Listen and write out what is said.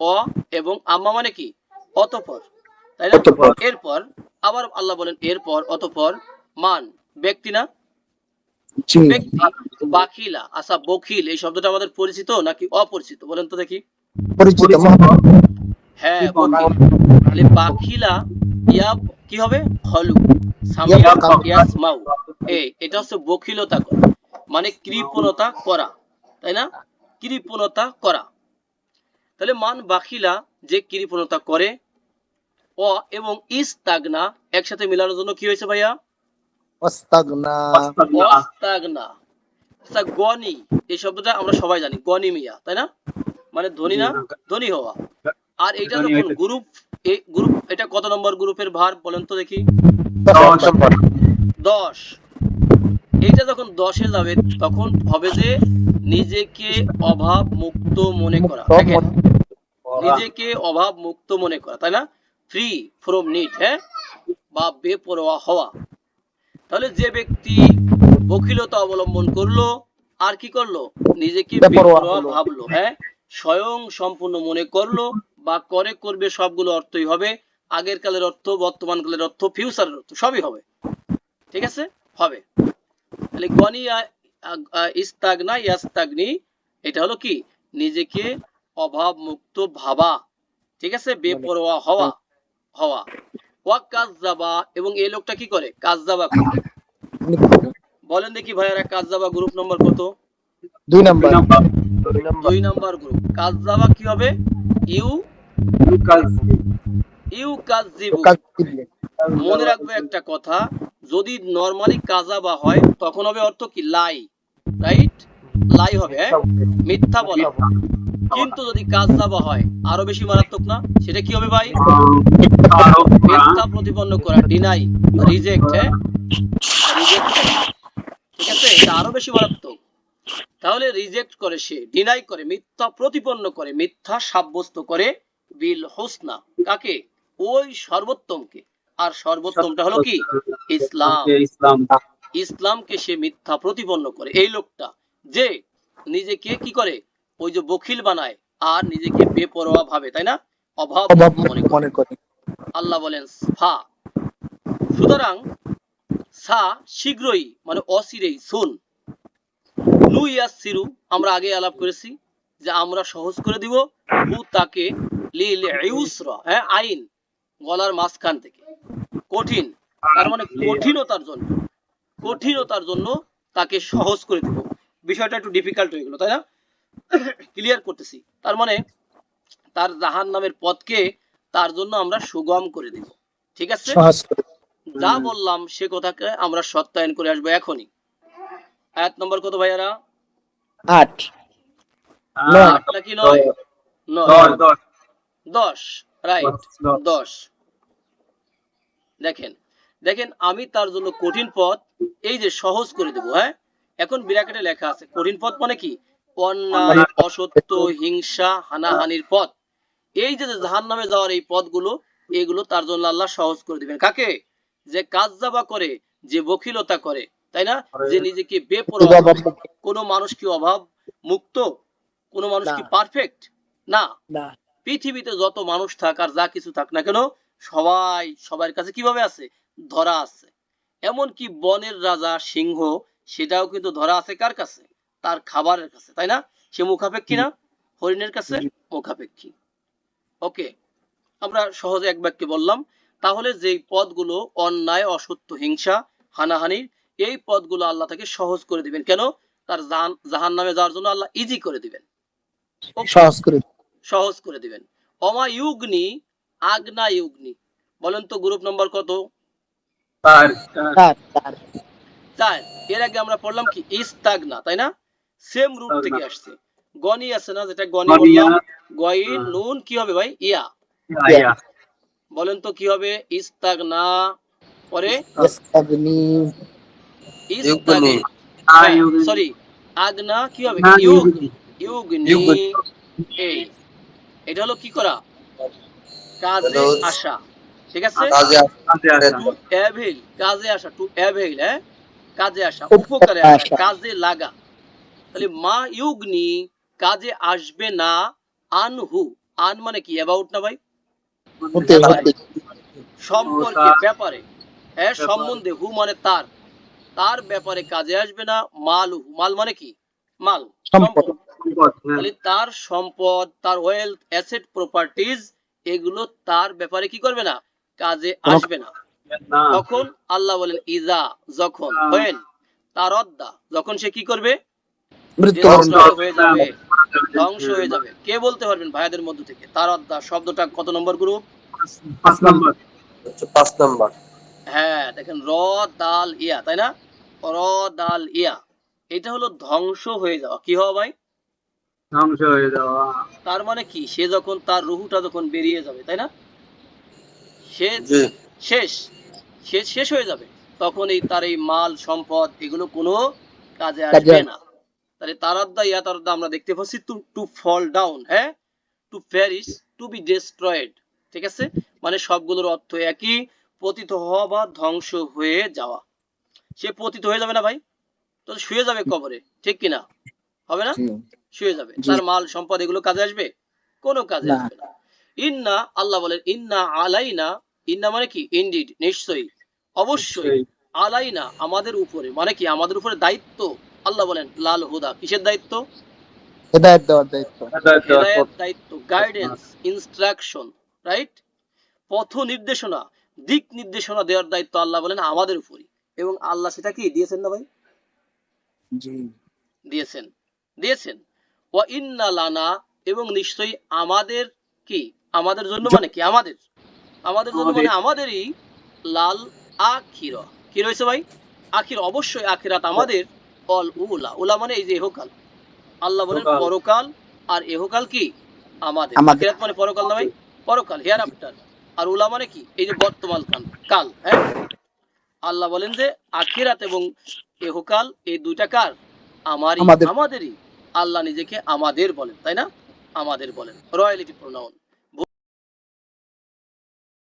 অ এবং আম্মা মানে কি? অতপর। তাই না? এরপর আবার আল্লাহ বলেন এরপর অতপর মান। ব্যক্তি না? ব্যক্তি বাকিলা আচ্ছা বকিল এই শব্দটা আমাদের পরিচিত নাকি অপরিচিত? বলেন তো দেখি। পরিচিত হ্যাঁ তাহলে বাকিলা ইয়া কি হবে? হলু ইয়াসমাউ এই এটা হচ্ছে বকিলতা করা। মানে কৃপণতা করা। তাই না? কৃপণতা করা। তাহলে মান বাকিলা যে কৃপণতা করে অ এবং ইস্তাগনা একসাথে মেলানোর জন্য কি হয়েছে ভাইয়া? অস্তাগনা। আচ্ছা গনি এই শব্দটা আমরা সবাই জানি গনি মিয়া তাই না? মানে ধনী না? ধনী হওয়া। আর এইটা যখন গ্রুপ? এই গ্রুপ এটা কত নম্বর গ্রুপের ভার বলেন তো দেখি। দশ। এইটা যখন দশে যাবে তখন হবে যে নিজেকে অভাব মুক্ত মনে করা। দেখেন নিজেকে অভাব মুক্ত মনে করা তাই না? ফ্রি ফ্রম নিড হ্যাঁ? বা বেপরোয়া হওয়া। তাহলে যে ব্যক্তি বকিলতা অবলম্বন করল আর কি করল? নিজেকে বেপরোয়া ভাবলো হ্যাঁ? স্বয়ং সম্পূর্ণ মনে করল বা করে করবে সবগুলো অর্থই হবে। আগের কালের অর্থ বর্তমান কালের অর্থ ফিউচারের অর্থ সবই হবে। ঠিক আছে? হবে। তাহলে গনি আ- আ- আ- ইস্তাগনা ইয়াস্তাগনি। এটা হলো কি? নিজেকে অভাব মুক্ত ভাবা। ঠিক আছে? বেপরোয়া হওয়া হওয়া। ওয়া কাজজাবা এবং এই লোকটা কি করে? কাজজাবা করে। বলেন দেখি ভাইয়ারা কাজজাবা গ্রুপ নম্বর কত? দুই নম্বর। দুই নম্বর গ্রুপ। কাজজাবা কি হবে? ইউ ইউ কাজিবু মনে রাখবে একটা কথা। যদি নরমালি কাজাবা হয়, তখন হবে অর্থ কি? লাই রাইট লাই হবে হ্যাঁ? মিথ্যা বলা কিন্তু যদি কাজজাবা হয়, আরও বেশি মারাত্মক না? সেটা কি হবে ভাই? মিথ্যা প্রতিপন্ন করা ডিনাই রিজেক্ট হ্যাঁ? ঠিক আছে? এটা আরও বেশি মারাত্মক। তাহলে রিজেক্ট করে সে ডিনাই করে, মিথ্যা প্রতিপন্ন করে, মিথ্যা সাব্যস্ত করে বিল হোসনা কাকে? ওই সর্বোত্তমকে। আর সর্বোত্তমটা হলো কি? ইসলাম। ইসলাম। ইসলামকে সে মিথ্যা প্রতিপন্ন করে। এই লোকটা যে নিজেকে কি করে? ওই যে বখিল বানায় আর নিজেকে বেপরোয়া ভাবে তাই না? অভাব অভাব মনে করে। আল্লাহ বলেন ফা সুতরাং সা শীঘ্রই মানে অসিরেই শুন। নু ইয়াসিরু আমরা আগে আলাপ করেছি যে আমরা সহজ করে দিব হু তাকে লিল ইউসরা হ্যাঁ আইন। গলার মাঝখান থেকে। কঠিন। তার মানে কঠিনতার জন্য। কঠিনতার জন্য তাকে সহজ করে দিব। বিষয়টা একটু ডিফিকাল্ট হয়ে গেল তাই না? ক্লিয়ার করতেছি। তার মানে তার জাহান নামের পথকে তার জন্য আমরা সুগম করে দিব। ঠিক আছে? যা বললাম সে কথাকে আমরা সত্যায়ন করে আসব এখনই। আয়াত নম্বর কত ভাইয়ারা? আট। নয়। আট নাকি নয়? নয়। দশ। রাইট দশ। দেখেন দেখেন আমি তার জন্য কঠিন পথ এই যে সহজ করে দেবো হ্যাঁ? এখন বিরাকেটে লেখা আছে কঠিন পথ মানে কি? অন্যায় অসত্য হিংসা হানাহানির পথ। এই যে জাহান নামে যাওয়ার এই পথগুলো এগুলো তার জন্য আল্লাহ সহজ করে দিবেন। কাকে? যে কাজ যাবা করে যে বকিলতা করে তাই না? যে নিজেকে বেপরোয়া ভাবে। কোনো মানুষ কি অভাব মুক্ত? কোনো মানুষ কি পারফেক্ট না। পৃথিবীতে যত মানুষ থাক আর যা কিছু থাক না কেন সবাই সবার কাছে কীভাবে আছে? ধরা আছে। এমনকি বনের রাজা সিংহ সেটাও কিন্তু ধরা আছে কার কাছে? তার খাবারের কাছে তাই না? সে মুখাপেক্ষী না? হরিণের কাছে মুখাপেক্ষী। ওকে আমরা সহজে এক বাক্যে বললাম তাহলে যেই পদগুলো অন্যায় অসত্য হিংসা হানাহানির এই পদগুলো আল্লাহ তাকে সহজ করে দিবেন। কেন? তার জাহান নামে যাওয়ার জন্য আল্লাহ ইজি করে দিবেন। সহজ করে সহজ করে দিবেন। অমা ইউগনি আগনা ইউগনি বলেন তো গ্রুপ নম্বর কত? চার। এর আগে আমরা পড়লাম কি? ইস্তাগনা তাই না? Same route. থেকে আসছে। গনি আছে না যেটা গনি বললাম? নুন কি হবে ভাই? ইয়া। ইয়া বলেন তো কি হবে? ইস্তাগনা। পরে? ইস্তাগনি। ইস্তাগে। সরি আগনা কি হবে? ইউগ ইউগনি। ইউগনি। ইউগনি। এই। এটা হলো কি করা? কাজে আসা। ঠিক আছে? কাজে। টু অ্যাভেল কাজে আসা টু অ্যাভেল হ্যাঁ? কাজে আসা উপকারে আসা আসা। কাজে লাগা। তাহলে মা ইউগনি কাজে আসবে না আনহু। আন মানে কি? অ্যাবাউট না ভাই? হতে হতে সম্পর্কে ব্যাপারে। হ্যাঁ সম্বন্ধে হু মানে তার। তার ব্যাপারে কাজে আসবে না মাল মাল মানে কি? মাল। সম্পদ। সম্পদ সম্পদ হ্যাঁ। তাহলে তার সম্পদ তার ওয়েলথ অ্যাসেট প্রপার্টিজ এগুলো তার ব্যাপারে কি করবে না? কাজে আসবে না। তখন আল্লাহ বলেন ইজা যখন। হয়েন তার অদ্দা যখন সে কি করবে? ধ্বংস হয়ে যাবে। ধ্বংস হয়ে যাবে। কে বলতে পারবেন ভাইয়াদের মধ্য থেকে? তার অদ্দা শব্দটা কত নম্বর গ্রুপ পাঁচ নম্বর। পাঁচ নাম্বার। হ্যাঁ দেখেন র দাল ইয়া তাই না? র দাল ইয়া। এটা হলো ধ্বংস হয়ে যাওয়া। কি হওয়া ভাই? ধ্বংস হয়ে যাওয়া। তার মানে কি? সে যখন তার রুহুটা যখন বেরিয়ে যাবে তাই না? সে শেষ। সে শেষ হয়ে যাবে। তখন এই তার এই মাল সম্পদ এগুলো কোনো কাজে আসবে না। তাহলে তারাদ্দা ইয়া তারাদ্দা আমরা দেখতে পাচ্ছি টু টু ফল ডাউন হ্যাঁ? To Paris to be destroyed ঠিক আছে? মানে সবগুলোর অর্থ একই পতিত হওয়া বা ধ্বংস হয়ে যাওয়া। সে পতিত হয়ে যাবে না ভাই? তো শুয়ে যাবে কবরে ঠিক কিনা? হবে না। শুয়ে যাবে। তার মাল সম্পদ এগুলো কাজে আসবে? কোনো কাজে আসবে না। ইন্না আল্লাহ বলেন ইন্না আলাইনা ইন্না মানে কি? ইনডিড নিশ্চয়ই অবশ্যই আলাইনা আমাদের উপরে মানে কি? আমাদের উপরে দায়িত্ব আল্লাহ বলেন লাল হুদা। কিসের দায়িত্ব? হেদায়েত দেওয়ার দায়িত্ব। হেদায়েত দায়িত্ব গাইডেন্স ইনস্ট্রাকশন রাইট পথ নির্দেশনা দিক নির্দেশনা দেওয়ার দায়িত্ব আল্লাহ বলেন আমাদের উপরই। এবং আল্লাহ সেটা কি? দিয়েছেন না ভাই? জি। দিয়েছেন। দিয়েছেন। ওয়া ইন্না লানা এবং নিশ্চয়ই আমাদের কি? আমাদের জন্য মানে কি? আমাদের। আমাদের জন্য মানে আমাদেরই লাল আখির। কি রয়েছে ভাই? আখির অবশ্যই আখিরাত আমাদের। অল উলা। উলা মানে এই যে এহকাল। আল্লাহ বলেন পরকাল। আর এহকাল কি? আমাদের। আমাদের। আখিরাত মানে পরকাল না ভাই? পরকাল হেয়ার আফটার। আর উলা মানে কি? এই যে বর্তমান কাল। কাল হ্যাঁ? আল্লাহ বলেন যে আখিরাত এবং এহকাল এই দুইটা কার? আমারই আমাদেরই। আল্লাহ নিজেকে আমাদের বলেন তাই না? আমাদের বলেন। Royalty pronoun